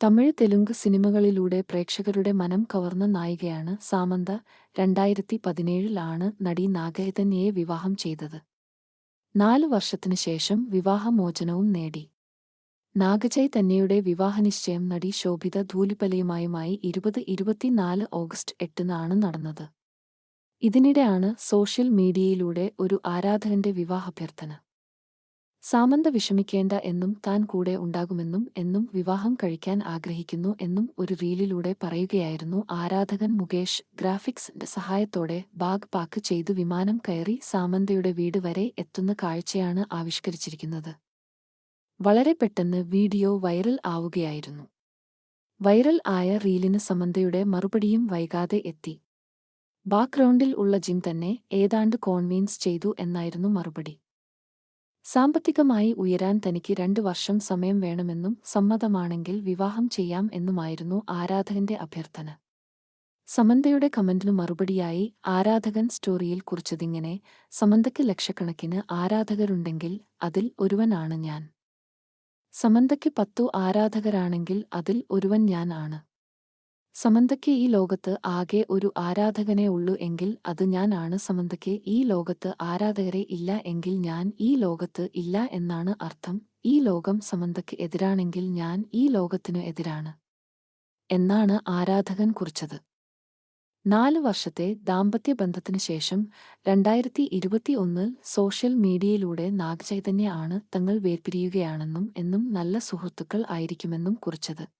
തമിഴ് തെലുങ്ക് സിനിമകളിലൂടെ പ്രേക്ഷകരുടെ മനം കവർന്ന നായികയാണ് സാമന്ത. രണ്ടായിരത്തി പതിനേഴിലാണ് നടി നാഗചൈതന്യയെ വിവാഹം ചെയ്തത്. നാലു വർഷത്തിനു ശേഷം വിവാഹമോചനവും നേടി. നാഗചൈതന്യയുടെ വിവാഹനിശ്ചയം നടി ശോഭിത ധൂലിപലയുമായുമായി ഇരുപത് ഇരുപത്തിനാല് ഓഗസ്റ്റ് എട്ടിനാണ് നടന്നത്. ഇതിനിടെയാണ് സോഷ്യൽ മീഡിയയിലൂടെ ഒരു ആരാധകന്റെ വിവാഹാഭ്യർത്ഥന. സാമന്ത വിഷമിക്കേണ്ട എന്നും താൻ കൂടെ ഉണ്ടാകുമെന്നും എന്നും വിവാഹം കഴിക്കാൻ ആഗ്രഹിക്കുന്നു എന്നും ഒരു റീലിലൂടെ പറയുകയായിരുന്നു ആരാധകൻ മുകേഷ്. ഗ്രാഫിക്സിന്റെ സഹായത്തോടെ ബാഗ് പാക്ക് ചെയ്തു വിമാനം കയറി സാമന്തയുടെ വീട് വരെ എത്തുന്ന കാഴ്ചയാണ് ആവിഷ്കരിച്ചിരിക്കുന്നത്. വളരെ പെട്ടെന്ന് വീഡിയോ വൈറൽ ആവുകയായിരുന്നു. വൈറൽ ആയ റീലിന് സമന്തയുടെ മറുപടിയും വൈകാതെ എത്തി. ബാക്ക്ഗ്രൗണ്ടിൽ ഉള്ള ജിം തന്നെ ഏതാണ്ട് കോൺവീൻസ് ചെയ്തു എന്നായിരുന്നു മറുപടി. സാമ്പത്തികമായി ഉയരാൻ തനിക്ക് രണ്ടു വർഷം സമയം വേണമെന്നും സമ്മതമാണെങ്കിൽ വിവാഹം ചെയ്യാം എന്നുമായിരുന്നു ആരാധകന്റെ അഭ്യർത്ഥന. സമന്തയുടെ കമന്റിനു മറുപടിയായി ആരാധകൻ സ്റ്റോറിയിൽ കുറിച്ചതിങ്ങനെ സമന്തയ്ക്ക് ലക്ഷക്കണക്കിന് ആരാധകരുണ്ടെങ്കിൽ അതിൽ ഒരുവനാണ് ഞാൻ. സമന്തയ്ക്ക് പത്തു ആരാധകരാണെങ്കിൽ അതിൽ ഒരുവൻ ഞാനാണ് സമന്തയ്ക്ക് ഈ ലോകത്ത് ആകെ ഒരു ആരാധകനെ ഉള്ളൂ എങ്കിൽ അത് ഞാനാണ്. സമന്തയ്ക്ക് ഈ ലോകത്ത് ആരാധകരെ ഇല്ല എങ്കിൽ ഞാൻ ഈ ലോകത്ത് ഇല്ല എന്നാണ് അർത്ഥം. ഈ ലോകം സമന്തയ്ക്ക് എതിരാണെങ്കിൽ ഞാൻ ഈ ലോകത്തിനു എതിരാണ് എന്നാണ് ആരാധകൻ കുറിച്ചത്. നാല് വർഷത്തെ ദാമ്പത്യ ബന്ധത്തിനു ശേഷം രണ്ടായിരത്തി ഇരുപത്തിയൊന്നിൽ സോഷ്യൽ മീഡിയയിലൂടെ നാഗചൈതന്യ ആണ് തങ്ങൾ വേർപിരിയുകയാണെന്നും എന്നും നല്ല സുഹൃത്തുക്കൾ ആയിരിക്കുമെന്നും കുറിച്ചത്.